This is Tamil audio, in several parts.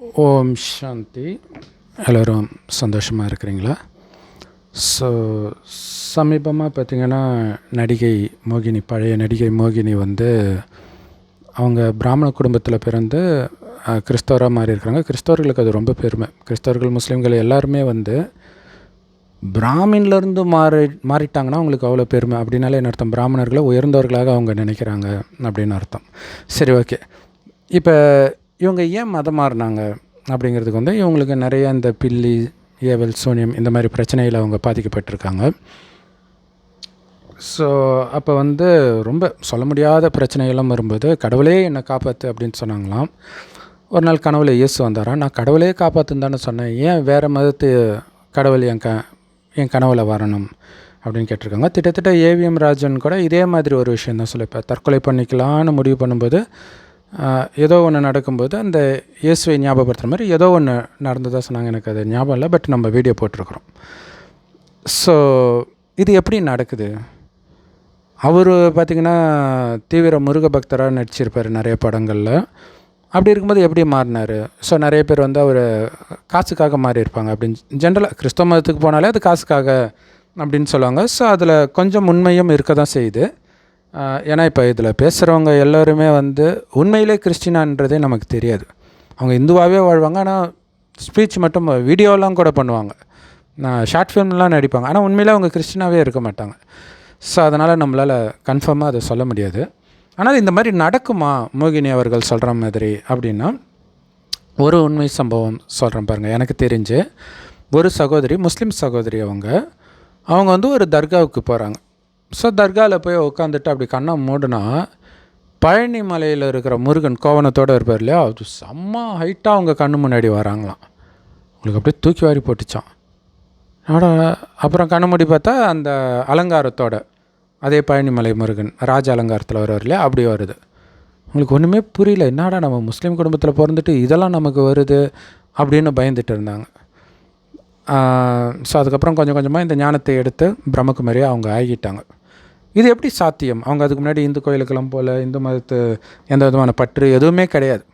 ஓம் சாந்தி. எல்லோரும் சந்தோஷமாக இருக்கிறீங்களா? ஸோ சமீபமாக பார்த்திங்கன்னா நடிகை மோகினி பழைய நடிகை மோகினி வந்து அவங்க பிராமண குடும்பத்தில் பிறந்து கிறிஸ்தவராக மாறி இருக்கிறாங்க கிறிஸ்தவர்களுக்கு அது ரொம்ப பெருமை. கிறிஸ்தவர்கள் முஸ்லீம்கள் எல்லாருமே வந்து பிராமின்லேருந்து மாறி மாறிட்டாங்கன்னா அவங்களுக்கு அவ்வளோ பெருமை. அப்படின்னாலே என்ன அர்த்தம்? பிராமணர்களை உயர்ந்தவர்களாக அவங்க நினைக்கிறாங்க அப்படின்னு அர்த்தம். சரி ஓகே. இப்போ இவங்க ஏன் மதம் மாறினாங்க அப்படிங்கிறதுக்கு வந்து இவங்களுக்கு நிறைய இந்த பில்லி ஏவல் சூனியம் இந்த மாதிரி பிரச்சனையில் அவங்க பாதிக்கப்பட்டிருக்காங்க. ஸோ அப்போ வந்து ரொம்ப சொல்ல முடியாத பிரச்சனைகளும் வரும்போது கடவுளே என்னை காப்பாற்று அப்படின்னு சொன்னாங்களாம். ஒரு நாள் கனவுல இயேசு வந்தாரா? நான் கடவுளே காப்பாற்றுன்னு தானே சொன்னேன். ஏன் வேறு மதத்து கடவுள் என் க என் கனவுல வரணும் அப்படின்னு கேட்டிருக்காங்க. திட்டத்தட்ட ஏவிஎம் ராஜன் கூட இதே மாதிரி ஒரு விஷயம் தான் சொல்லியிருப்பார். தற்கொலை பண்ணிக்கலான்னு முடிவு பண்ணும்போது ஏதோ ஒன்று நடக்கும்போது அந்த இயேசுவை ஞாபகப்படுத்துகிற மாதிரி ஏதோ ஒன்று நடந்ததாக சொன்னாங்க. எனக்கு அது ஞாபகம் இல்லை பட் நம்ம வீடியோ போட்டிருக்கிறோம். ஸோ இது எப்படி நடக்குது? அவர் பார்த்திங்கன்னா தீவிர முருக பக்தராக நடிச்சிருப்பார் நிறைய படங்களில். அப்படி இருக்கும்போது எப்படி மாறினார்? ஸோ நிறைய பேர் வந்து அவர் காசுக்காக மாறி இருப்பாங்க அப்படின்னு ஜென்ரலாக கிறிஸ்தவ மதத்துக்கு போனாலே அது காசுக்காக அப்படின்னு சொல்லுவாங்க. ஸோ அதில் கொஞ்சம் உண்மையும் இருக்க தான் செய்யுது. ஏன்னா இப்போ இதில் பேசுகிறவங்க எல்லோருமே வந்து உண்மையிலே கிறிஸ்டினான்றதே நமக்கு தெரியாது. அவங்க இந்துவாகவே வாழ்வாங்க ஆனால் ஸ்பீச் மட்டும் வீடியோலாம் கூட பண்ணுவாங்க. நான் ஷார்ட் ஃபிலிம்லாம் நடிப்பாங்க. ஆனால் உண்மையில் அவங்க கிறிஸ்டினாகவே இருக்க மாட்டாங்க. ஸோ அதனால் நம்மளால் கன்ஃபார்மாக அதை சொல்ல முடியாது. ஆனால் இந்த மாதிரி நடக்குமா? மோகினி அவர்கள் சொல்கிற மாதிரி அப்படின்னா ஒரு உண்மை சம்பவம் சொல்கிறேன் பாருங்கள் எனக்கு தெரிஞ்சு ஒரு சகோதரி முஸ்லீம் சகோதரி அவங்க அவங்க வந்து ஒரு தர்காவுக்கு போகிறாங்க ஸோ தர்காவில் போய் உட்காந்துட்டு அப்படி கண்ணை மூடினா பழனி மலையில் இருக்கிற முருகன் கோவணத்தோடு இருப்பார் இல்லையா? அது செம்ம ஹைட்டாக அவங்க கண்ணு முன்னாடி வராங்களாம். உங்களுக்கு அப்படியே தூக்கி வாரி போட்டுச்சான் ஆடா அப்புறம் கண்ணு மூடி பார்த்தா அந்த அலங்காரத்தோட அதே பழனிமலை முருகன் ராஜ அலங்காரத்தில் வருவார் இல்லையா? அப்படி வருது. உங்களுக்கு ஒன்றுமே புரியல. என்னடா நம்ம முஸ்லீம் குடும்பத்தில் பிறந்துட்டு இதெல்லாம் நமக்கு வருது அப்படின்னு பயந்துட்டு இருந்தாங்க. ஸோ அதுக்கப்புறம் கொஞ்சம் கொஞ்சமாக இந்த ஞானத்தை எடுத்து பிரம்மகுமாரியாக அவங்க ஆகிட்டாங்க இது எப்படி சாத்தியம்? அவங்க அதுக்கு முன்னாடி இந்து கோயிலுக்கெல்லாம் போல் இந்து மதத்து எந்த விதமான பற்று எதுவுமே கிடையாது.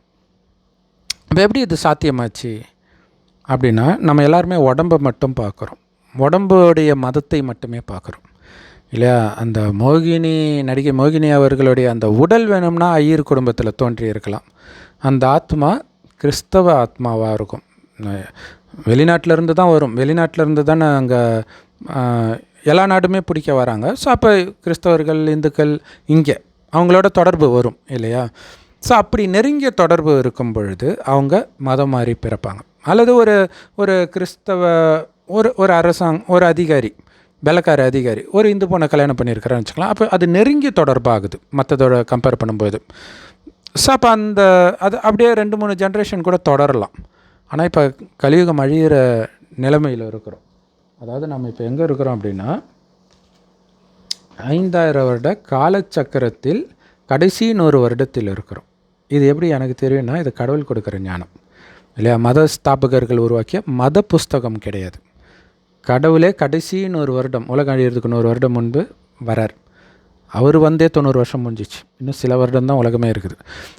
இப்போ எப்படி இது சாத்தியமாச்சு? அப்படின்னா நம்ம எல்லாருமே உடம்பை மட்டும் பார்க்குறோம். உடம்புடைய மதத்தை மட்டுமே பார்க்குறோம். இல்லையா? அந்த மோகினி நடிகை மோகினி அவர்களுடைய அந்த உடல் வேணும்னா ஐயர் குடும்பத்தில் தோன்றி இருக்கலாம். அந்த ஆத்மா கிறிஸ்தவ ஆத்மாவாக இருக்கும். வெளிநாட்டிலேருந்து தான் வரும். வெளிநாட்டிலேருந்து தானே அங்கே எல்லா நாடுமே பிடிக்க வராங்க. ஸோ அப்போ கிறிஸ்தவர்கள் இந்துக்கள் இங்கே அவங்களோட தொடர்பு வரும் இல்லையா? ஸோ அப்படி நெருங்கிய தொடர்பு இருக்கும் பொழுது அவங்க மதம் மாறி பிறப்பாங்க. அல்லது ஒரு ஒரு கிறிஸ்தவ ஒரு ஒரு அரசாங் ஒரு அதிகாரி வெள்ளக்கார அதிகாரி ஒரு இந்து பொண்ணை கல்யாணம் பண்ணியிருக்கிறான்னு வச்சுக்கலாம். அப்போ அது நெருங்கிய தொடர்பாகுது மற்றதோட கம்பேர் பண்ணும்போது. ஸோ அப்போ அந்த அது அப்படியே ரெண்டு மூணு ஜென்ரேஷன் கூட தொடரலாம். ஆனால் இப்போ கலியுகம் அழியிற நிலைமையில் இருக்கிறோம். அதாவது நம்ம இப்போ எங்கே இருக்கிறோம் அப்படின்னா ஐந்தாயிரம் வருட காலச்சக்கரத்தில் கடைசி நூறு வருடத்தில் இருக்கிறோம். இது எப்படி எனக்கு தெரியும்னா இது கடவுள் கொடுக்குற ஞானம். இல்லையா? மத ஸ்தாபகர்கள் உருவாக்கிய மத புஸ்தகம் கிடையாது. கடவுளே கடைசி நூறு வருடம் உலகம் அழியிறதுக்கு நூறு வருடம் முன்பு வரார். அவர் வந்தே தொண்ணூறு வருஷம் முடிஞ்சிச்சு. இன்னும் சில வருடம் தான் உலகமே இருக்குது.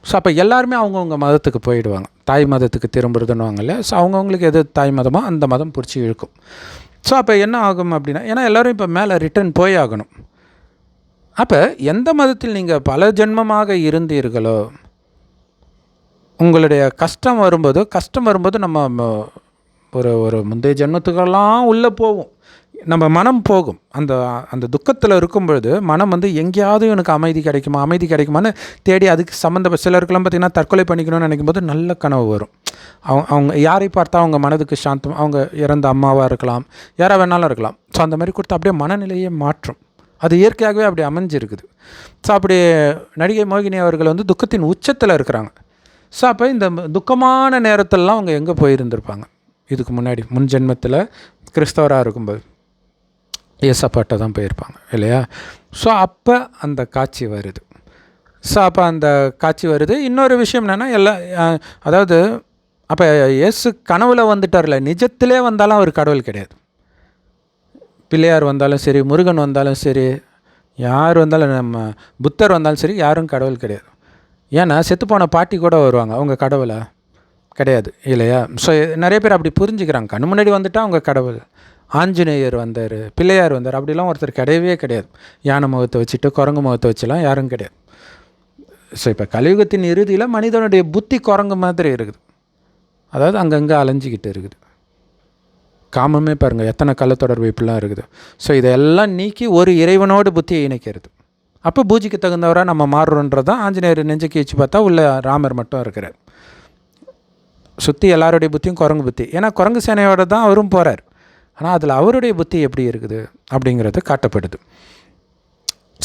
ஸோ அப்போ எல்லாருமே அவங்கவுங்க மதத்துக்கு போயிடுவாங்க. தாய் மதத்துக்கு திரும்புறதுன்னுவாங்கல்ல ஸோ அவங்கவுங்களுக்கு எது தாய் மதமோ அந்த மதம் பிடிச்சி இழுக்கும். ஸோ அப்போ என்ன ஆகும் அப்படின்னா ஏன்னா எல்லோரும் இப்போ மேலே ரிட்டர்ன் போய் ஆகணும். அப்போ எந்த மதத்தில் நீங்கள் பல ஜென்மமாக இருந்தீர்களோ உங்களுடைய கஷ்டம் வரும்போது கஷ்டம் வரும்போது நம்ம ஒரு ஒரு முந்தைய ஜென்மத்துக்கெல்லாம் உள்ளே போகும் நம்ம மனம் போகும். அந்த அந்த துக்கத்தில் இருக்கும் பொழுது மனம் வந்து எங்கேயாவது எனக்கு அமைதி கிடைக்குமா அமைதி கிடைக்குமான்னு தேடி அதுக்கு சம்மந்த சிலருக்கெல்லாம் பார்த்திங்கன்னா தற்கொலை பண்ணிக்கணும்னு நினைக்கும் போது நல்ல கனவு வரும். அவங்க அவங்க யாரை பார்த்தா அவங்க மனதுக்கு சாந்தம் அவங்க இறந்த அம்மாவாக இருக்கலாம் யாராக வேணாலும் இருக்கலாம். ஸோ அந்த மாதிரி கொடுத்து அப்படியே மனநிலையே மாற்றும். அது இயற்கையாகவே அப்படி அமைஞ்சிருக்குது. ஸோ அப்படி நடிகை மோகினி அவர்கள் வந்து துக்கத்தின் உச்சத்தில் இருக்கிறாங்க. ஸோ அப்போ இந்த துக்கமான நேரத்திலலாம் அவங்க எங்கே போயிருந்திருப்பாங்க? இதுக்கு முன்னாடி முன் ஜென்மத்தில் கிறிஸ்தவராக இருக்கும்போது. ஏசப்பாட்டை தான் போயிருப்பாங்க இல்லையா? ஸோ அப்போ அந்த காட்சி வருது. ஸோ அப்போ அந்த காட்சி வருது. இன்னொரு விஷயம் என்னென்னா எல்லா அதாவது அப்போ இயேசு கனவுல வந்துட்டார்ல நிஜத்திலே வந்தாலும் அவர் கடவுள் கிடையாது. பிள்ளையார் வந்தாலும் சரி முருகன் வந்தாலும் சரி யார் வந்தாலும் நம்ம புத்தர் வந்தாலும் சரி யாரும் கடவுள் கிடையாது. ஏன்னா செத்துப்போன பாட்டி கூட வருவாங்க அவங்க கடவுளா? கிடையாது இல்லையா? ஸோ நிறைய பேர் அப்படி புரிஞ்சுக்கிறாங்க. கண்ணு முன்னாடி வந்துட்டால் அவங்க கடவுள். ஆஞ்சநேயர் வந்தார் பிள்ளையார் வந்தார் அப்படிலாம் ஒருத்தர் கிடையவே கிடையாது. யானை முகத்தை வச்சுட்டு குரங்கு முகத்தை வச்சுலாம் யாரும் கிடையாது. ஸோ இப்போ கலியுகத்தின் இறுதியில் மனிதனுடைய புத்தி குரங்கு மாதிரி இருக்குது. அதாவது அங்கங்கே அலைஞ்சிக்கிட்டு இருக்குது. காமமே பாருங்கள் எத்தனை கள்ளத்தொடர்பு இப்படிலாம் இருக்குது. ஸோ இதெல்லாம் நீக்கி ஒரு இறைவனோடு புத்தியை இணைக்கிறது. அப்போ பூஜைக்கு தகுந்தவராக நம்ம மாறுறோன்றது தான் ஆஞ்சநேயர் நெஞ்சுக்கு வச்சு பார்த்தா உள்ள ராமர் மட்டும் இருக்கிறார். சுற்றி எல்லாருடைய புத்தியும் குரங்கு புத்தி. ஏன்னா குரங்கு சேனையோட தான் அவரும் போகிறார் ஆனால் அதில் அவருடைய புத்தி எப்படி இருக்குது அப்படிங்கிறது காட்டப்படுது.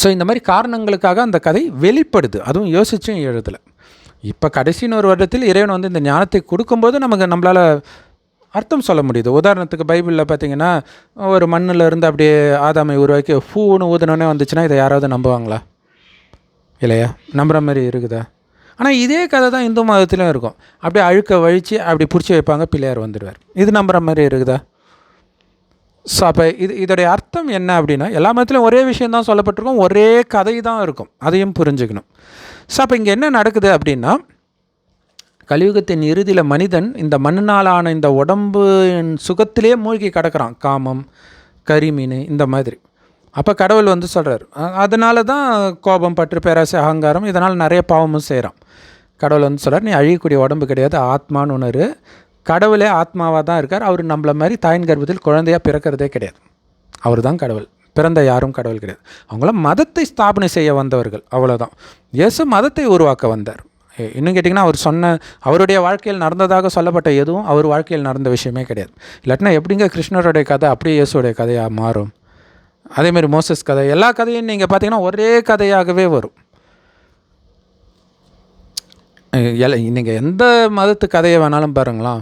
ஸோ இந்த மாதிரி காரணங்களுக்காக அந்த கதை வெளிப்படுது. அதுவும் யோசிச்சும் எழுதலை. இப்போ கடைசின்னு ஒரு வருடத்தில் இறைவன் வந்து இந்த ஞானத்தை கொடுக்கும்போது நமக்கு நம்மளால் அர்த்தம் சொல்ல முடியுது. உதாரணத்துக்கு பைபிளில் பார்த்தீங்கன்னா ஒரு மண்ணில் இருந்து அப்படியே ஆதாமை உருவாக்கி ஃபூன்னு ஊதுனோடனே வந்துச்சுன்னா இதை யாராவது நம்புவாங்களா? இல்லையா? நம்புகிற மாதிரி இருக்குதா? ஆனால் இதே கதை தான் இந்து மதத்துலேயும் இருக்கும். அப்படியே அழுக்க வழித்து அப்படி பிடிச்சி வைப்பாங்க பிள்ளையார் வந்துடுவார் இது நம்புகிற மாதிரி இருக்குதா? ஸோ அப்போ இது இதோடைய அர்த்தம் என்ன அப்படின்னா எல்லா மதத்துலையும் ஒரே விஷயம் தான் சொல்லப்பட்டிருக்கும் ஒரே கதை தான் இருக்கும். அதையும் புரிஞ்சுக்கணும். ஸோ அப்போ இங்கே என்ன நடக்குது அப்படின்னா கலியுகத்தின் இறுதியில் மனிதன் இந்த மண்ணாலான இந்த உடம்பு சுகத்திலே மூழ்கி கிடக்கிறான். காமம் கரிமீன் இந்த மாதிரி. அப்போ கடவுள் வந்து சொல்கிறார் அதனால தான் கோபம் பற்று பேராசை அகங்காரம் இதனால் நிறைய பாவமும் செய்கிறான் கடவுள் வந்து சொல்கிறார் நீ அழியக்கூடிய உடம்பு கிடையாது ஆத்மான்னு உணரு. கடவுளே ஆத்மாவாக தான் இருக்கார். அவர் நம்மள மாதிரி தாயின் கர்ப்பத்தில் குழந்தையாக பிறக்கிறதே கிடையாது. அவர் தான் கடவுள். பிறந்த யாரும் கடவுள் கிடையாது. அவங்களாம் மதத்தை ஸ்தாபனை செய்ய வந்தவர்கள் அவ்வளோதான் இயேசு மதத்தை உருவாக்க வந்தார். இன்னும் கேட்டிங்கன்னா அவர் சொன்ன அவருடைய வாழ்க்கையில் நடந்ததாக சொல்லப்பட்ட எதுவும் அவர் வாழ்க்கையில் நடந்த விஷயமே கிடையாது. இல்லாட்டினா எப்படிங்க கிருஷ்ணருடைய கதை அப்படியே இயேசுடைய கதையாக மாறும்? அதேமாரி மோசஸ் கதை எல்லா கதையும் நீங்கள் பார்த்தீங்கன்னா ஒரே கதையாகவே வரும். நீங்கள் எந்த மதத்து கதையை வேணாலும் பாருங்களா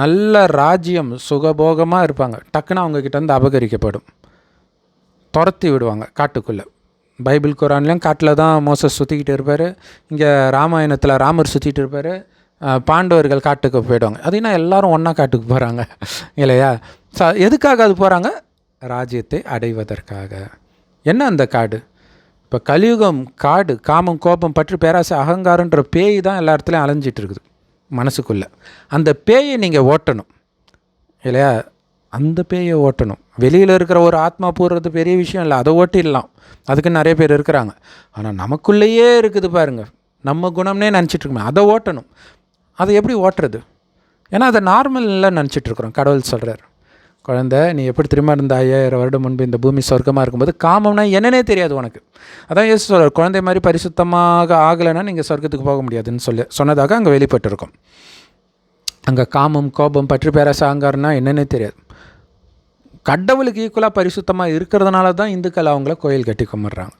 நல்ல ராஜ்யம் சுகபோகமாக இருப்பாங்க. டக்குன்னு அவங்கக்கிட்ட வந்து அபகரிக்கப்படும். துரத்தி விடுவாங்க காட்டுக்குள்ளே. பைபிள் குரான்லேயும் காட்டில் தான் மோசஸ் சுற்றிக்கிட்டு இருப்பார். இங்கே ராமாயணத்தில் ராமர் சுற்றிட்டு இருப்பார். பாண்டவர்கள் காட்டுக்கு போயிடுவாங்க. அதுனா எல்லாரும் ஒன்றா காட்டுக்கு போகிறாங்க இல்லையா? ஸோ எதுக்காக அது போகிறாங்க ராஜ்யத்தை அடைவதற்காக. என்ன அந்த காடு? இப்போ கலியுகம் காடு காமம் கோபம் பற்று பேராசை அகங்காரன்ற பேய் தான் எல்லா இடத்துலையும் அலைஞ்சிட்டு இருக்குது மனசுக்குள்ளே. அந்த பேயை நீங்கள் ஓட்டணும். இல்லையா? அந்த பேயை ஓட்டணும். வெளியில் இருக்கிற ஒரு ஆத்மா போடுறது பெரிய விஷயம் இல்லை. அதை ஓட்டிடலாம். அதுக்கு நிறைய பேர் இருக்கிறாங்க. ஆனால் நமக்குள்ளேயே இருக்குது பாருங்கள் நம்ம குணம்னே நினச்சிட்ருக்கோம் அதை ஓட்டணும். அதை எப்படி ஓட்டுறது? ஏன்னா அதை நார்மலில் நினச்சிட்டுருக்குறோம் கடவுள் சொல்கிறார் குழந்தை நீ எப்படி திரும்ப இருந்த ஐயாயிரம் வருடம் முன்பு இந்த பூமி சொர்க்கமாக இருக்கும்போது காமம்னா என்னன்னே தெரியாது உனக்கு. அதான் யோசிச்சு சொல்கிறார் குழந்தை மாதிரி பரிசுத்தமாக ஆகலைன்னா நீங்கள் சொர்க்கத்துக்கு போக முடியாதுன்னு சொல்லி சொன்னதாக அங்கே வெளிப்பட்டிருக்கும். அங்கே காமம் கோபம் பற்று பேராசை அங்காரன்னா என்னன்னே தெரியாது. கடவுளுக்கு ஈக்குவலாக பரிசுத்தமாக இருக்கிறதுனால தான் இந்துக்கள் அவங்கள கோயில் கட்டி கும்பிட்றாங்க.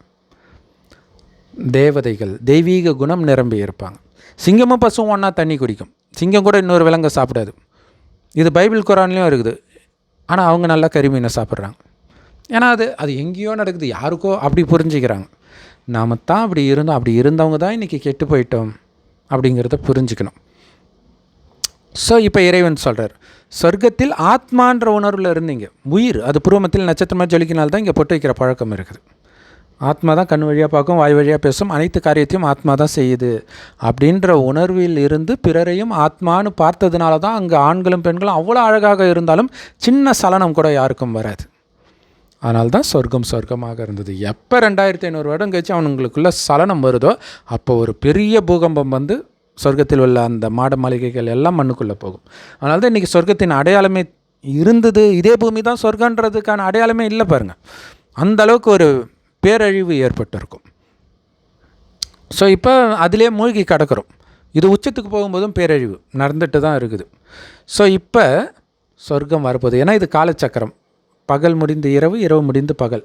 தேவதைகள் தெய்வீக குணம் நிரம்பி இருப்பாங்க. சிங்கமும் பசுவும் ஒன்றா தண்ணி குடிக்கும். சிங்கம் கூட இன்னொரு விலங்கை சாப்பிடாது. இது பைபிள் குரான்லேயும் இருக்குது. ஆனால் அவங்க நல்லா கறிமீனை சாப்பிட்றாங்க. ஏன்னா அது அது எங்கேயோ நடக்குது. யாருக்கோ அப்படி புரிஞ்சுக்கிறாங்க. நாம் தான் அப்படி இருந்தோம். அப்படி இருந்தவங்க தான் இன்றைக்கி கெட்டு போயிட்டோம். அப்படிங்கிறத புரிஞ்சுக்கணும். ஸோ இப்போ இறைவன் சொல்கிறார் சொர்க்கத்தில் ஆத்மான்ற உணர்வில் இருந்தீங்க. உயிர் அது புருவமத்தில் நட்சத்திரமாக ஜொலிக்கினால் தான் இங்கே பொட்டு வைக்கிற பழக்கம் இருக்குது. ஆத்மா தான் கண் வழியாக பார்க்கும் வாய் வழியாக பேசும் அனைத்து காரியத்தையும் ஆத்மா தான் செய்யுது. அப்படின்ற உணர்வில் இருந்து பிறரையும் ஆத்மான்னு பார்த்ததுனால தான் அங்கே ஆண்களும் பெண்களும் அவ்வளோ அழகாக இருந்தாலும் சின்ன சலனம் கூட யாருக்கும் வராது. அதனால தான் சொர்க்கம் சொர்க்கமாக இருந்தது. எப்போ ரெண்டாயிரத்தி ஐநூறு வருடம் கழிச்சு அவனுங்களுக்குள்ள சலனம் வருதோ அப்போ ஒரு பெரிய பூகம்பம் வந்து சொர்க்கத்தில் உள்ள அந்த மாட மாளிகைகள் எல்லாம் மண்ணுக்குள்ளே போகும். அதனால தான் இன்றைக்கி சொர்க்கத்தின் அடையாளமே இருந்தது. இதே பூமி தான் சொர்க்கன்றதுக்கான அடையாளமே இல்லை பாருங்கள் அந்த அளவுக்கு ஒரு பேரழிவு ஏற்பட்டிருக்கும். ஸோ இப்போ அதிலே மூழ்கி கிடக்கிறோம். இது உச்சத்துக்கு போகும்போதும் பேரழிவு நடந்துட்டு தான் இருக்குது. ஸோ இப்போ சொர்க்கம் வரப்போகுது. ஏன்னா இது காலச்சக்கரம். பகல் முடிந்து இரவு இரவு முடிந்து பகல்.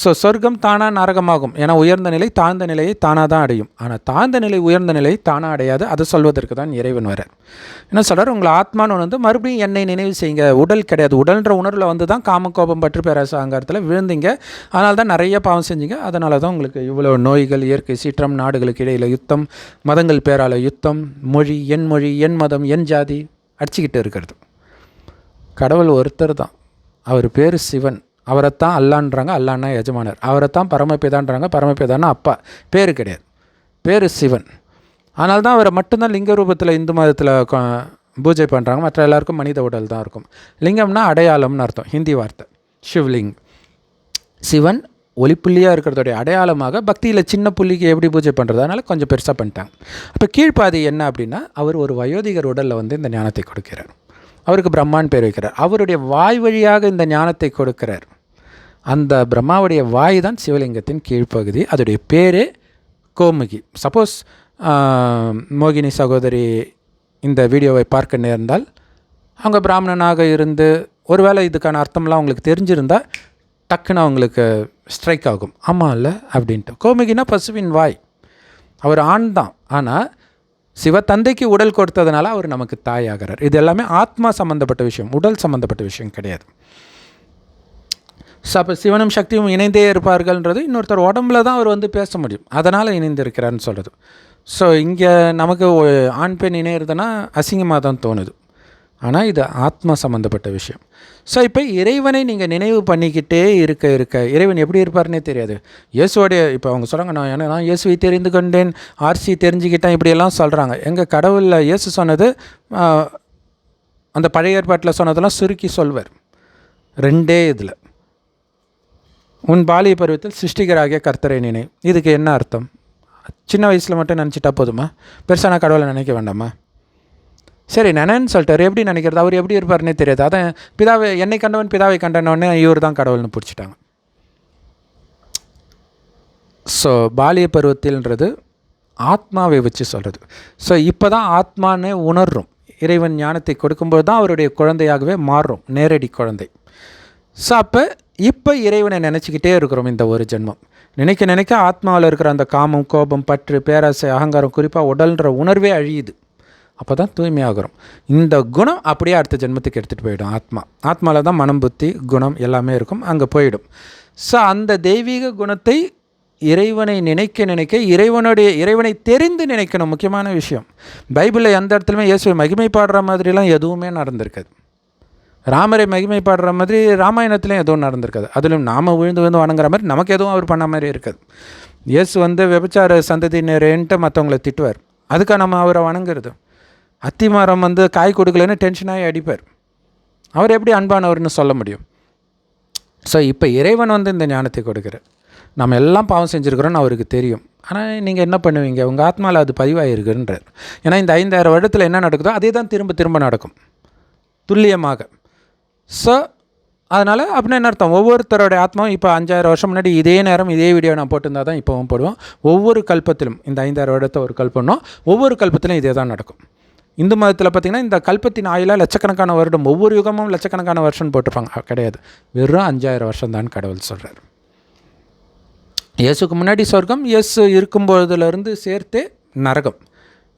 ஸோ சொர்க்கம் தானாக நரகமாகும். ஏன்னா உயர்ந்த நிலை தாழ்ந்த நிலையை தானாக தான் அடையும். ஆனால் தாழ்ந்த நிலை உயர்ந்த நிலை தானாக அடையாது. அதை சொல்வதற்கு தான் இறைவன் வர என்ன சொல்கிறார் உங்களை ஆத்மான்னு வந்து மறுபடியும் என்னை நினைவு செய்யுங்க. உடல் கிடையாது. உடல்ன்ற உணர்வில் வந்து தான் காமக்கோபம் பற்று பேராச அங்காரத்தில் விழுந்தீங்க. அதனால தான் நிறைய பாவம் செஞ்சீங்க. அதனால தான் உங்களுக்கு இவ்வளோ நோய்கள் இயற்கை சீற்றம் நாடுகளுக்கு இடையில் யுத்தம் மதங்கள் பேரால யுத்தம் மொழி என் மொழி என் மதம் என் ஜாதி அடிச்சுக்கிட்டு இருக்கிறது. கடவுள் ஒருத்தர் தான். அவர் பேர் சிவன். அவரைத்தான் அல்லான்றாங்க அல்லான்னா எஜமானர். அவரைத்தான் பரமபிதான்றாங்க பரமபிதான்னா அப்பா. பேர் கிடையாது. பேர் சிவன். ஆனால் தான் அவரை மட்டும்தான் லிங்க ரூபத்தில் இந்து மதத்தில் பூஜை பண்ணுறாங்க மற்ற எல்லாருக்கும் மனித உடல் தான் இருக்கும். லிங்கம்னா அடையாளம்னு அர்த்தம். ஹிந்தி வார்த்தை. சிவ்லிங். சிவன் ஒளிப்புள்ளியாக இருக்கிறதோடைய அடையாளமாக பக்தியில் சின்ன புள்ளிக்கு எப்படி பூஜை பண்ணுறது அதனால் கொஞ்சம் பெருசாக பண்ணிட்டாங்க. அப்போ கீழ்ப்பாதி என்ன அப்படின்னா அவர் ஒரு வயோதிகர் உடலில் வந்து இந்த ஞானத்தை கொடுக்கிறார். அவருக்கு பிரம்மான் பேர் வைக்கிறார். அவருடைய வாய் வழியாக இந்த ஞானத்தை கொடுக்கிறார். அந்த பிரம்மாவுடைய வாய் தான் சிவலிங்கத்தின் கீழ்ப்பகுதி. அதோடைய பேரே கோமுகி. சப்போஸ் மோகினி சகோதரி இந்த வீடியோவை பார்க்க நேர்ந்தால் அவங்க பிராமணனாக இருந்து ஒருவேளை இதுக்கான அர்த்தம்லாம் அவங்களுக்கு தெரிஞ்சிருந்தால் டக்குன்னு அவங்களுக்கு ஸ்ட்ரைக் ஆகும். ஆமாம் இல்லை? அப்படின்ட்டு. கோமுகினா பசுவின் வாய். அவர் ஆண் தான். ஆனால் சிவ தந்தைக்கு உடல் கொடுத்ததுனால அவர் நமக்கு தாயாகிறார். இது எல்லாமே ஆத்மா சம்மந்தப்பட்ட விஷயம். உடல் சம்மந்தப்பட்ட விஷயம் கிடையாது. அப்போ சிவனும் சக்தியும் இணைந்தே இருப்பார்கள்ன்றது இன்னொருத்தர் உடம்புல தான் அவர் வந்து பேச முடியும். அதனால் இணைந்திருக்கிறார்னு சொல்கிறது ஸோ இங்கே நமக்கு ஆண் பெண் இணையிறதுனா அசிங்கமாக தான் தோணுது. ஆனால் இது ஆத்மா சம்மந்தப்பட்ட விஷயம். ஸோ இப்போ இறைவனை நீங்கள் நினைவு பண்ணிக்கிட்டே இருக்க இருக்க இறைவன் எப்படி இருப்பார்னே தெரியாது. இயேசுவோடைய இப்போ அவங்க சொல்கிறாங்க நான் ஏன்னா நான் இயேசுவை தெரிந்து கொண்டேன் ஆர்சி தெரிஞ்சுக்கிட்டேன் இப்படியெல்லாம் சொல்கிறாங்க எங்கள் கடவுளில் இயேசு சொன்னது அந்த பழைய ஏற்பாட்டில் சொன்னதெல்லாம் சுருக்கி சொல்வர். ரெண்டே இதில். உன் பாலிய பருவத்தில் சிருஷ்டிகராகிய கர்த்தரை நினை. இதுக்கு என்ன அர்த்தம்? சின்ன வயசில் மட்டும் நினச்சிட்டா போதுமா? பெருசாக நான் கடவுளை நினைக்க வேண்டாமா? சரி நினைன்னு சொல்லிட்டார். எப்படி நினைக்கிறது? அவர் எப்படி இருப்பார்னே தெரியாது. அதான் பிதாவை என்னை கண்டவன் பிதாவை கண்டனோடனே இவர் தான் கடவுள்னு பிடிச்சிட்டாங்க. ஸோ பாலிய பருவத்தில்ன்றது ஆத்மாவை வச்சு சொல்கிறது ஸோ இப்போ தான் ஆத்மானே உணர்றோம். இறைவன் ஞானத்தை கொடுக்கும்போது தான் அவருடைய குழந்தையாகவே மாறுறோம். நேரடி குழந்தை. ஸோ அப்போ இப்போ இறைவனை நினச்சிக்கிட்டே இருக்கிறோம் இந்த ஒரு ஜென்மம். நினைக்க நினைக்க ஆத்மாவில் இருக்கிற அந்த காமம் கோபம் பற்று பேராசை அகங்காரம் குறிப்பாக உடல்ன்ற உணர்வே அழியுது. அப்போ தான் தூய்மையாகிறோம். இந்த குணம் அப்படியே அடுத்த ஜென்மத்துக்கு எடுத்துகிட்டு போயிடும். ஆத்மா. ஆத்மாவில் தான் மனம் புத்தி குணம் எல்லாமே இருக்கும். அங்கே போயிடும். ஸோ அந்த தெய்வீக குணத்தை இறைவனை நினைக்க நினைக்க இறைவனுடைய இறைவனை தெரிந்து நினைக்கணும் முக்கியமான விஷயம். பைபிளில் எந்த இடத்துலையுமே இயேசுவை மகிமை பாடுற மாதிரிலாம் எதுவுமே நடந்திருக்காது. ராமரை மகிமைப்படுற மாதிரி ராமாயணத்துலேயும் எதுவும் நடந்திருக்காது. அதிலும் நாம் விழுந்து விழுந்து வணங்குற மாதிரி நமக்கு எதுவும் அவர் பண்ண மாதிரி இருக்காது. இயேசு வந்து விபச்சார சந்ததியினரேன்ட்டு மற்றவங்கள திட்டுவார். அதுக்காக நம்ம அவரை வணங்குறது. அத்திமரம் வந்து காய் கொடுக்கலன்னு டென்ஷனாகி அடிப்பார். அவர் எப்படி அன்பானவர்னு சொல்ல முடியும்? ஸோ இப்போ இறைவன் வந்து இந்த ஞானத்தை கொடுக்குறார். நம்ம எல்லாம் பாவம் செஞ்சுருக்கிறோன்னு அவருக்கு தெரியும். ஆனால் நீங்கள் என்ன பண்ணுவீங்க? உங்கள் ஆத்மாவில் அது பதிவாயிருக்குன்றார் ஏன்னா இந்த ஐந்தாயிரம் வருடத்தில் என்ன நடக்குதோ அதே தான் திரும்ப திரும்ப நடக்கும். துல்லியமாக. ஸோ அதனால் அப்படின்னா என்ன அர்த்தம்? ஒவ்வொருத்தரோட ஆத்மாவும் இப்போ அஞ்சாயிரம் வருஷம் முன்னாடி இதே நேரம் இதே வீடியோ நான் போட்டிருந்தால் தான் இப்போவும் போடுவோம். ஒவ்வொரு கல்பத்திலும் இந்த ஐந்தாயிரம் வருடத்தை ஒரு கல்பம்னோ ஒவ்வொரு கல்பத்திலும் இதே தான் நடக்கும். இந்து மதத்தில் பார்த்திங்கன்னா இந்த கல்பத்தின் ஆயிலாக லட்சக்கணக்கான வருடம் ஒவ்வொரு யுகமும் லட்சக்கணக்கான வருஷம் போட்டிருப்பாங்க. கிடையாது. வெறும் அஞ்சாயிரம் வருஷம் தான் கடவுள் சொல்கிறார் இயேசுக்கு முன்னாடி சொர்க்கம் இயேசு இருக்கும்போதுலேருந்து சேர்த்தே நரகம்.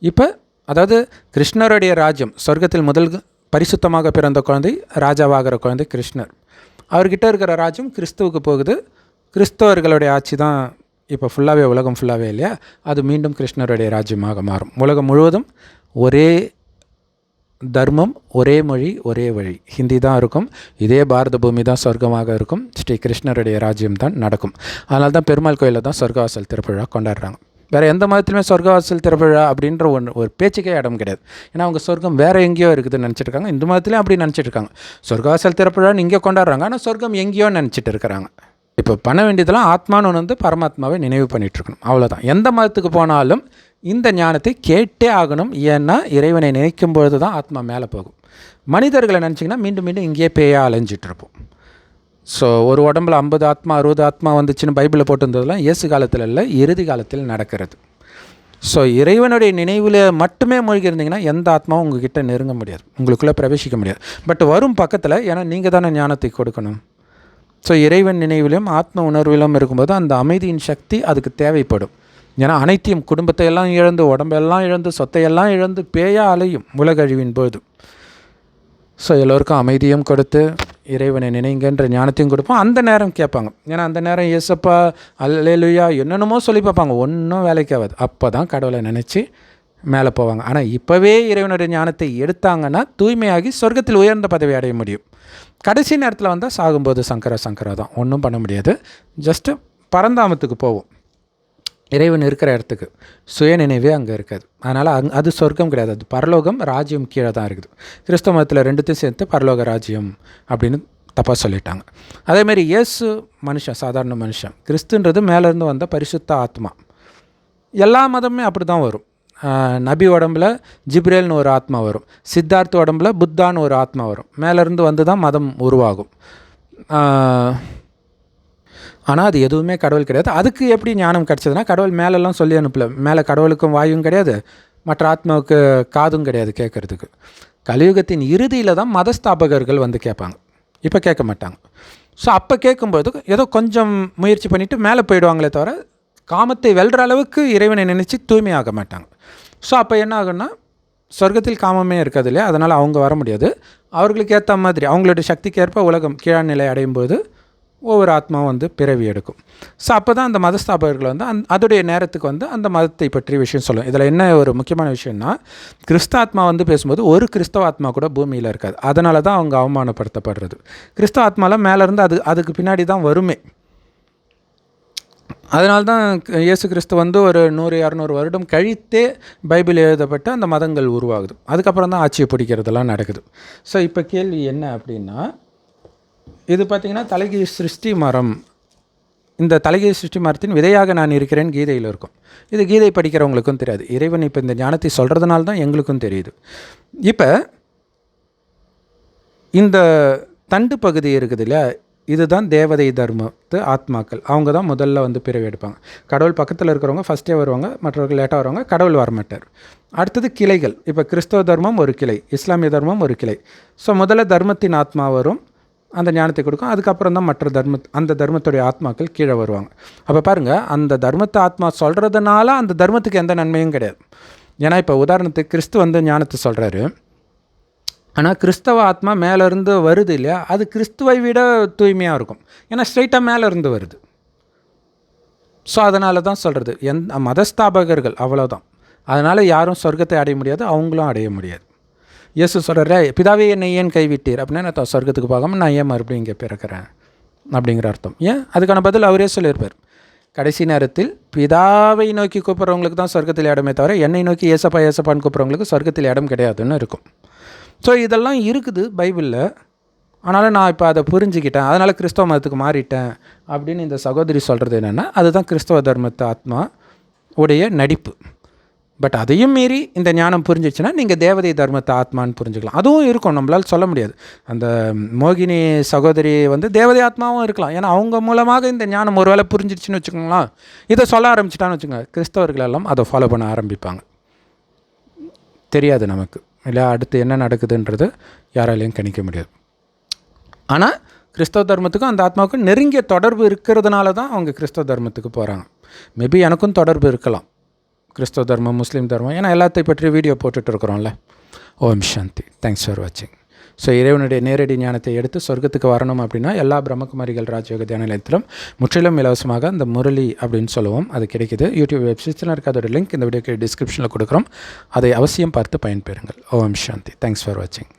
இப்போ அதாவது கிருஷ்ணருடைய ராஜ்யம் சொர்க்கத்தில் முதல் பரிசுத்தமாக பிறந்த குழந்தை ராஜாவாகிற குழந்தை கிருஷ்ணர். அவர்கிட்ட இருக்கிற ராஜ்யம் கிறிஸ்துவுக்கு போகுது. கிறிஸ்தவர்களுடைய ஆட்சி தான் இப்போ ஃபுல்லாகவே உலகம் ஃபுல்லாகவே இல்லையா? அது மீண்டும் கிருஷ்ணருடைய ராஜ்யமாக மாறும். உலகம் முழுவதும் ஒரே தர்மம் ஒரே மொழி ஒரே வழி. ஹிந்தி தான் இருக்கும். இதே பாரத பூமி தான் சொர்க்கமாக இருக்கும். ஸ்ரீ கிருஷ்ணருடைய ராஜ்யம் தான் நடக்கும். அதனால தான் பெருமாள் கோயிலில் தான் சொர்க்கவாசல் திருவிழா கொண்டாடுறாங்க. வேறு எந்த மதத்துலையுமே சொர்க்கவாசல் திருவிழா அப்படின்ற ஒன்று ஒரு பேச்சுக்கே இடம் கிடையாது. ஏன்னா அவங்க சொர்க்கம் வேறு எங்கேயோ இருக்குதுன்னு நினச்சிட்டு இருக்காங்க இந்து மதத்துலேயும் அப்படி நினச்சிட்டு இருக்காங்க சொர்க்கவாசல் திருவிழான்னு இங்கே கொண்டாடுறாங்க. ஆனால் சொர்க்கம் எங்கேயோ நினச்சிட்டு இருக்கிறாங்க இப்போ பண்ண வேண்டியதெல்லாம் ஆத்மான்னு ஒன்று வந்து பரமாத்மாவை நினைவு பண்ணிகிட்ருக்கணும் இருக்கணும் அவ்வளோதான் எந்த மதத்துக்கு போனாலும் இந்த ஞானத்தை கேட்டே ஆகணும். ஏன்னா இறைவனை நினைக்கும் பொழுது தான் ஆத்மா மேலே போகும். மனிதர்களை நினச்சிங்கன்னா மீண்டும் மீண்டும் இங்கேயே பேயாக அலைஞ்சிட்ருப்போம். ஸோ ஒரு உடம்புல ஐம்பது ஆத்மா அறுபது ஆத்மா வந்துச்சுன்னு பைபிளில் போட்டிருந்ததெல்லாம் இயேசு காலத்தில் இல்லை இறுதி காலத்தில் நடக்கிறது. ஸோ இறைவனுடைய நினைவில் மட்டுமே மூழ்கி இருந்தீங்கன்னா எந்த ஆத்மாவும் உங்ககிட்ட நெருங்க முடியாது. உங்களுக்குள்ளே பிரவேசிக்க முடியாது. பட் வரும் பக்கத்தில் ஏன்னா நீங்கள் தானே ஞானத்தை கொடுக்கணும். ஸோ இறைவன் நினைவிலும் ஆத்ம உணர்விலும் இருக்கும்போது அந்த அமைதியின் சக்தி அதுக்கு தேவைப்படும். ஏன்னா அனைத்தையும் குடும்பத்தை எல்லாம் இழந்து உடம்பெல்லாம் இழந்து சொத்தையெல்லாம் இழந்து பேயா அலையும் உலகழிவின் போது. ஸோ எல்லோருக்கும் அமைதியும் கொடுத்து இறைவனை நினைங்கன்ற ஞானத்தையும் கொடுப்போம். அந்த நேரம் கேட்பாங்க. ஏன்னா அந்த நேரம் ஏசப்பா அல்லேலுயா என்னென்னமோ சொல்லி பார்ப்பாங்க. ஒன்றும் வேலைக்கு ஆகாது. அப்போ தான் கடவுளை நினச்சி மேலே போவாங்க. ஆனால் இப்போவே இறைவனுடைய ஞானத்தை எடுத்தாங்கன்னா தூய்மையாகி சொர்க்கத்தில் உயர்ந்த பதவி அடைய முடியும். கடைசி நேரத்தில் வந்தால் சாகும்போது சங்கரா சங்கரா தான். ஒன்றும் பண்ண முடியாது. ஜஸ்ட்டு பரந்தாமத்துக்கு போவோம். இறைவன் இருக்கிற இடத்துக்கு. சுய நினைவே அங்கே இருக்காது. அதனால் அங் அது சொர்க்கம் கிடையாது. அது பரலோகம் ராஜ்யம் கீழே தான் இருக்குது. கிறிஸ்தவ மதத்தில் ரெண்டுத்தையும் சேர்த்து பரலோக ராஜ்யம் அப்படின்னு தப்பாக சொல்லிட்டாங்க. அதேமாரி இயேசு மனுஷன் சாதாரண மனுஷன். கிறிஸ்துன்றது மேலேருந்து வந்த பரிசுத்த ஆத்மா. எல்லா மதமுமே அப்படி தான் வரும் நபி உடம்புல ஜிப்ரேல்னு ஒரு ஆத்மா வரும். சித்தார்த் உடம்புல புத்தான்னு ஒரு ஆத்மா வரும். மேலேருந்து வந்து தான் மதம் உருவாகும். ஆனால் அது எதுவுமே கடவுள் கிடையாது. அதுக்கு எப்படி ஞானம் கிடச்சதுன்னா கடவுள் மேலெல்லாம் சொல்லி அனுப்பல. மேலே கடவுளுக்கும் வாயும் கிடையாது மற்ற ஆத்மாவுக்கு காதும் கிடையாது கேட்குறதுக்கு. கலியுகத்தின் இறுதியில் தான் மதஸ்தாபகர்கள் வந்து கேட்பாங்க. இப்போ கேட்க மாட்டாங்க. ஸோ அப்போ கேட்கும்போது ஏதோ கொஞ்சம் முயற்சி பண்ணிவிட்டு மேலே போயிடுவாங்களே தவிர காமத்தை வெல்ற அளவுக்கு இறைவனை நினச்சி தூய்மையாக மாட்டாங்க. ஸோ அப்போ என்ன ஆகும்னா சொர்க்கத்தில் காமமே இருக்காது இல்லையா? அதனால் அவங்க வர முடியாது. அவர்களுக்கு ஏற்ற மாதிரி அவங்களோட சக்திக்கு ஏற்ப உலகம் கீழான நிலை அடையும் போது ஒவ்வொரு ஆத்மாவும் வந்து பிறவி எடுக்கும். ஸோ அப்போ தான் அந்த மதஸ்தாபகர்கள் வந்து அந் அதோடைய நேரத்துக்கு வந்து அந்த மதத்தை பற்றிய விஷயம் சொல்லும். இதில் என்ன ஒரு முக்கியமான விஷயம்னா கிறிஸ்தாத்மா வந்து பேசும்போது ஒரு கிறிஸ்தவ ஆத்மா கூட பூமியில் இருக்காது. அதனால தான் அவங்க அவமானப்படுத்தப்படுறது. கிறிஸ்தவ ஆத்மாலாம் மேலேருந்து அது அதுக்கு பின்னாடி தான் வருமே. அதனால தான் இயேசு கிறிஸ்து வந்து ஒரு நூறு இரநூறு வருடம் கழித்தே பைபிள் எழுதப்பட்ட அந்த மதங்கள் உருவாகுது. அதுக்கப்புறம் தான் ஆட்சியை பிடிக்கிறதெல்லாம் நடக்குது. ஸோ இப்போ கேள்வி என்ன அப்படின்னா இது பார்த்திங்கன்னா தலைகி சிருஷ்டி மரம். இந்த தலைகை சிருஷ்டி மரத்தின் விதையாக நான் இருக்கிறேன் கீதையில் இருக்கும். இது கீதை படிக்கிறவங்களுக்கும் தெரியாது. இறைவன் இப்போ இந்த ஞானத்தை சொல்கிறதுனால தான் எங்களுக்கும் தெரியுது. இப்போ இந்த தண்டு பகுதி இருக்குது இல்லையா? இதுதான் தேவதை தர்மத்து ஆத்மாக்கள். அவங்க தான் முதல்ல வந்து பிறவி எடுப்பாங்க. கடவுள் பக்கத்தில் இருக்கிறவங்க ஃபஸ்ட்டே வருவாங்க மற்றவர்கள் லேட்டாக வருவாங்க கடவுள் வரமாட்டார். அடுத்தது கிளைகள். இப்போ கிறிஸ்தவ தர்மம் ஒரு கிளை இஸ்லாமிய தர்மம் ஒரு கிளை. ஸோ முதல்ல தர்மத்தின் ஆத்மா வரும் அந்த ஞானத்தை கொடுக்கும். அதுக்கப்புறம் தான் மற்ற தர்ம அந்த தர்மத்துடைய ஆத்மாக்கள் கீழே வருவாங்க. அப்போ பாருங்கள் அந்த தர்மத்தை ஆத்மா சொல்கிறதுனால அந்த தர்மத்துக்கு எந்த நன்மையும் கிடையாது. ஏன்னா இப்போ உதாரணத்துக்கு கிறிஸ்து வந்து ஞானத்தை சொல்கிறாரு ஆனால் கிறிஸ்தவ ஆத்மா மேலேருந்து வருது இல்லையா? அது கிறிஸ்துவை விட தூய்மையாக இருக்கும். ஏன்னா ஸ்ட்ரைட்டாக மேலேருந்து வருது. ஸோ அதனால தான் சொல்கிறது எந் மதஸ்தாபகர்கள் அவ்வளோதான் அதனால் யாரும் சொர்க்கத்தை அடைய முடியாது அவங்களும் அடைய முடியாது. இயேசு சொல்கிறாரு பிதாவே என்னை ஏன் கைவிட்டீர்? அப்படின்னா நான் சொர்க்கத்துக்கு போகாமல் நான் ஏன் மறுபடியும் இங்கே பிறக்கிறேன்? அப்படிங்கிற அர்த்தம். ஏன்? அதுக்கான பதில் அவரே சொல்லியிருப்பார். கடைசி நேரத்தில் பிதாவை நோக்கி கூப்பிட்றவங்களுக்கு தான் சொர்க்கத்தில் இடமே தவிர என்னை நோக்கி ஏசப்பா ஏசப்பான்னு கூப்பிட்றவங்களுக்கு சொர்க்கத்தில் இடம் கிடையாதுன்னு இருக்கும். ஸோ இதெல்லாம் இருக்குது பைபிளில். ஆனாலும் நான் இப்போ அதை புரிஞ்சுக்கிட்டேன். அதனால் கிறிஸ்தவ மதத்துக்கு மாறிட்டேன் அப்படின்னு இந்த சகோதரி சொல்கிறது என்னென்னா அதுதான் கிறிஸ்தவ தர்மத்து ஆத்மா உடைய நடிப்பு. பட் அதையும் மீறி இந்த ஞானம் புரிஞ்சிச்சுன்னா நீங்கள் தேவதை தர்மத்தை ஆத்மான்னு புரிஞ்சுக்கலாம். அதுவும் இருக்கும் நம்மளால் சொல்ல முடியாது. அந்த மோகினி சகோதரி வந்து தேவதை ஆத்மாவும் இருக்கலாம். ஏன்னா அவங்க மூலமாக இந்த ஞானம் ஒருவேளை புரிஞ்சிடுச்சுன்னு வச்சுக்கோங்களேன். இதை சொல்ல ஆரம்பிச்சிட்டான்னு வச்சுக்கோங்க. கிறிஸ்தவர்கள் எல்லாம் அதை ஃபாலோ பண்ண ஆரம்பிப்பாங்க. தெரியாது நமக்கு. இல்லை அடுத்து என்ன நடக்குதுன்றது யாராலையும் கணிக்க முடியாது. ஆனால் கிறிஸ்தவ தர்மத்துக்கும் அந்த ஆத்மாவுக்கும் நெருங்கிய தொடர்பு இருக்கிறதுனால தான் அவங்க கிறிஸ்தவ தர்மத்துக்கு போகிறாங்க மேபி எனக்கும் தொடர்பு இருக்கலாம். கிறிஸ்தவ தர்மம் முஸ்லீம் தர்மம் ஏன்னா எல்லாத்தையும் பற்றி வீடியோ போட்டுட்டு இருக்கிறோம்ல. ஓம் சாந்தி. தேங்க்ஸ் ஃபார் வாட்சிங் ஸோ இறைவனுடைய நேரடி ஞானத்தை எடுத்து சொர்க்கத்துக்கு வரணும் அப்படின்னா எல்லா பிரம்மகுமாரிகள் ராஜயோக தியான நிலையத்திலும் முற்றிலும் இலவசமாக அந்த முரளி அப்படின்னு சொல்லுவோம். அது கிடைக்குது. யூடியூப் வெப்சைட்ஸில் இருக்க அதோட லிங்க் இந்த வீடியோக்கு டிஸ்கிரிப்ஷனில் கொடுக்குறோம். அதை அவசியம் பார்த்து பயன்பெறுங்கள். ஓம் சாந்தி. தேங்க்ஸ் ஃபார் வாட்சிங்